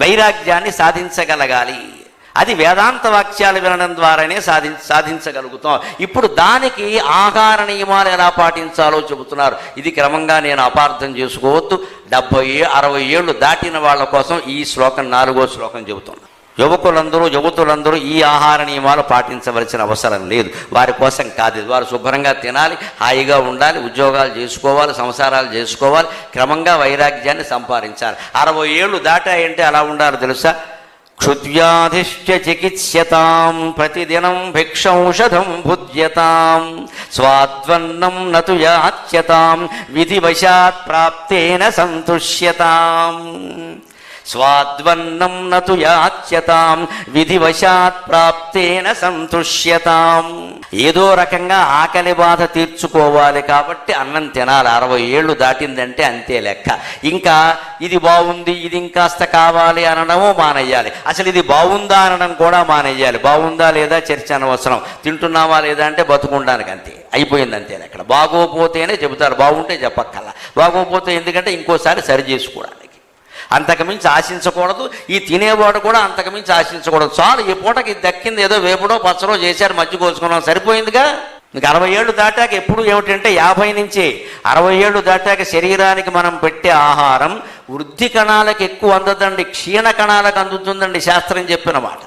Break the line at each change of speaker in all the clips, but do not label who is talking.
వైరాగ్యాన్ని సాధించగలగాలి. అది వేదాంత వాక్యాలు వినడం ద్వారానే సాధి సాధించగలుగుతాం. ఇప్పుడు దానికి ఆహార నియమాలు ఎలా పాటించాలో చెబుతున్నారు. ఇది క్రమంగా నేను అపార్థం చేసుకోవద్దు. డెబ్బై అరవై ఏళ్ళు దాటిన వాళ్ళ కోసం ఈ శ్లోకం నాలుగో శ్లోకం చెబుతున్నాను యువకులందరూ యువతులందరూ ఈ ఆహార నియమాలు పాటించవలసిన అవసరం లేదు. వారి కోసం కాదు. వారు శుభ్రంగా తినాలి హాయిగా ఉండాలి ఉద్యోగాలు చేసుకోవాలి సంసారాలు చేసుకోవాలి క్రమంగా వైరాగ్యాన్ని సంపాదించాలి. అరవై ఏళ్ళు దాటాయంటే అలా ఉండాలి తెలుసా? క్షుద్వ్యాధిష్ట చికిత్స్యతాం ప్రతిదినం భిక్షౌషధం భుజ్యతాం స్వాద్వన్నం నతు యాచ్యతాం విధివశాత్ ప్రాప్తేన సంతుష్యతాం. స్వాద్వన్నం నతు యాచ్యతాం విధివశాత్ ప్రాప్తేన సంతుష్యతాం. ఏదో రకంగా ఆకలి బాధ తీర్చుకోవాలి కాబట్టి అన్నం తినాలి. అరవై ఏళ్ళు దాటిందంటే అంతే లెక్క. ఇంకా ఇది బాగుంది ఇది ఇంకాస్త కావాలి అనడము మానేయాలి. అసలు ఇది బాగుందా అనడం కూడా మానేయాలి. బాగుందా లేదా చర్చ అనవసరం. తింటున్నావా లేదా అంటే బతుకుండానికి అంతే. అయిపోయింది అంతే లెక్కడ బాగోపోతేనే చెబుతారు. బాగుంటే చెప్పక్కల్లా బాగోపోతే ఎందుకంటే ఇంకోసారి సరి చేసుకోవడానికి. అంతకుమించి ఆశించకూడదు. ఈ తినేవాడు కూడా అంతకుమించి ఆశించకూడదు. చాలు ఈ పూటకి దక్కింది ఏదో వేపుడో పచ్చడో చేశారు మధ్య కోసుకున్నాం సరిపోయిందిగా? ఇంకా అరవై ఏళ్ళు దాటాక ఎప్పుడు ఏమిటంటే యాభై నుంచి అరవై ఏళ్ళు దాటాక శరీరానికి మనం పెట్టే ఆహారం వృద్ధి కణాలకు ఎక్కువ అందదండి క్షీణ కణాలకు అందుతుందండి శాస్త్రం చెప్పిన మాట.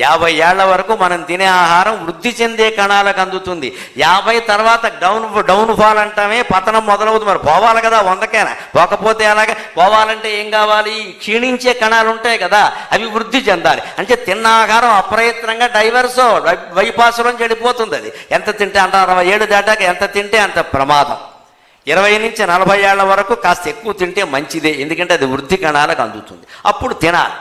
యాభై ఏళ్ళ వరకు మనం తినే ఆహారం వృద్ధి చెందే కణాలకు అందుతుంది. యాభై తర్వాత డౌన్ డౌన్ ఫాల్ అంటామే పతనం మొదలవుతుంది. మరి పోవాలి కదా వందకేనా? పోకపోతే అలాగే పోవాలంటే ఏం కావాలి? క్షీణించే కణాలు ఉంటాయి కదా అవి వృద్ధి చెందాలి. అంటే తిన్న ఆహారం అప్రయత్నంగా డైవర్స్ వైపాసులం చెడిపోతుంది అది. ఎంత తింటే అంత అరవై ఏడు దాటాక ఎంత తింటే అంత ప్రమాదం. ఇరవై నుంచి నలభై ఏళ్ళ వరకు కాస్త ఎక్కువ తింటే మంచిదే. ఎందుకంటే అది వృద్ధి కణాలకు అందుతుంది. అప్పుడు తినాలి.